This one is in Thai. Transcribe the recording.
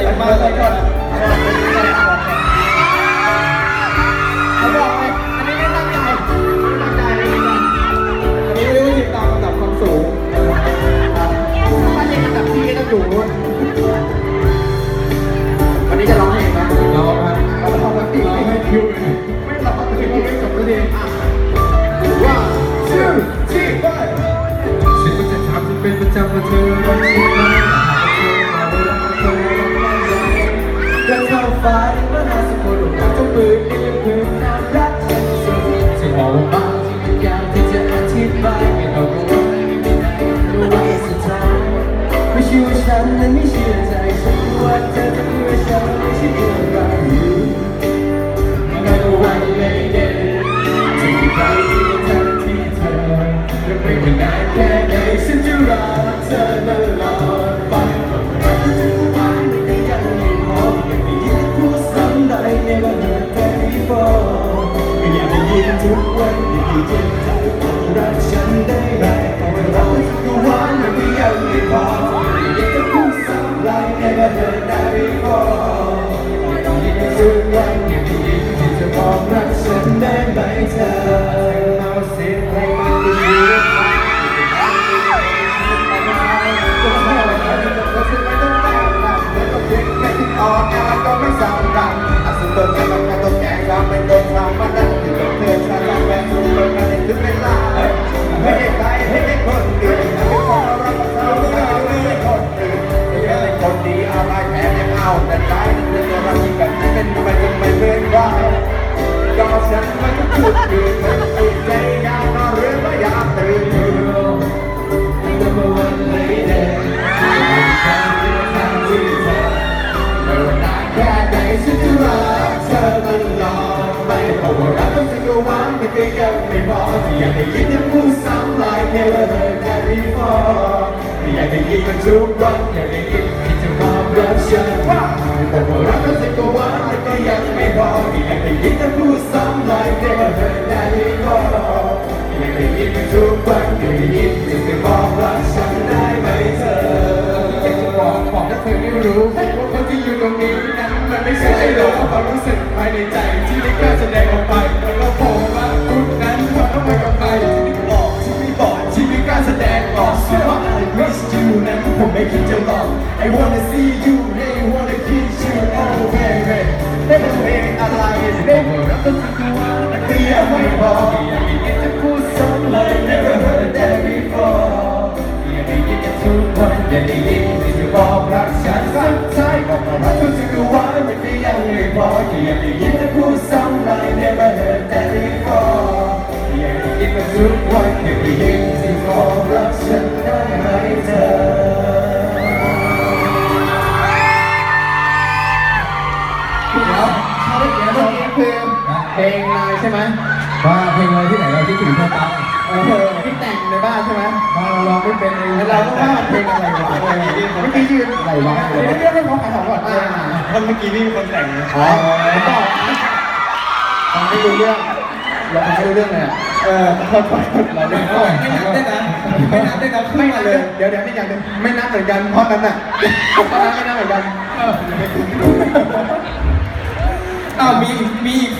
เต็ม ฟ้าในมหาสมุทรกับเจ้าปืนนี่ยังพื้นน้ำรักฉันสุดจะบอกว่าบางที่มันยากที่จะอธิบายไม่เอาก็ว่าไม่ได้รู้ว่าสุดท้ายไม่เชื่อฉันและไม่เชื่อใจฉันว่าเธอจะเพื่อฉันไม่ใช่เพื่อใครไม่ ได้ยิน ฉันจะรักเธอตลอดไปเพราะว่ารักต้องสักวันมันก็ยังไม่พอที่อยากได้ยินเธอพูดซ้ำ like never heard that before ที่อยากได้ยินมันทุกวันอยากได้ยินที่จะบอกรักฉันว่าแต่ว่ารักต้องสักวันมันก็ยังไม่พอที่อยากได้ยินเธอพูดซ้ำ like never heard that before ที่อยากได้ยินมันทุกวันอยากได้ยินที่จะบอกรักฉันได้ไหมเธออยากจะบอกบอกถ้าเธอไม่รู้ ความรู้สึกภายในใจ วันอยากได้ยินที่จะบอกรักฉันได้ไหมเธอเดี๋ยวเขาเดี๋ยวเมื่อกี้คือเพลงนายใช่ไหมว่าเพลงอะไรที่ไหนเราที่ถึงเท่าตังเออที่แต่งในบ้านใช่ไหมมาเราลองไม่เป็นเองแล้วเราก็ว่าเพลงอะไรวะเมื่อกี้ยืนอะไรวะเดี๋ยวเรียกให้เขาขายของก่อนอ่าคนเมื่อกี้นี่มีคนแต่งนะอ๋อผมบอกฟังไม่รู้เรื่องเราฟังไม่รู้เรื่องเลยอะ เออขอโทษเราไม่เข้าไม่นับได้นะไม่นับได้นะขึ้นไม่มานับเลย เดี๋ยวเดี๋ยวไม่อย่างนึงไม่นับเหมือนกันเพราะนั้นอะเพราะนั้นไม่นับเหมือนกันอ้าวมีมีอีก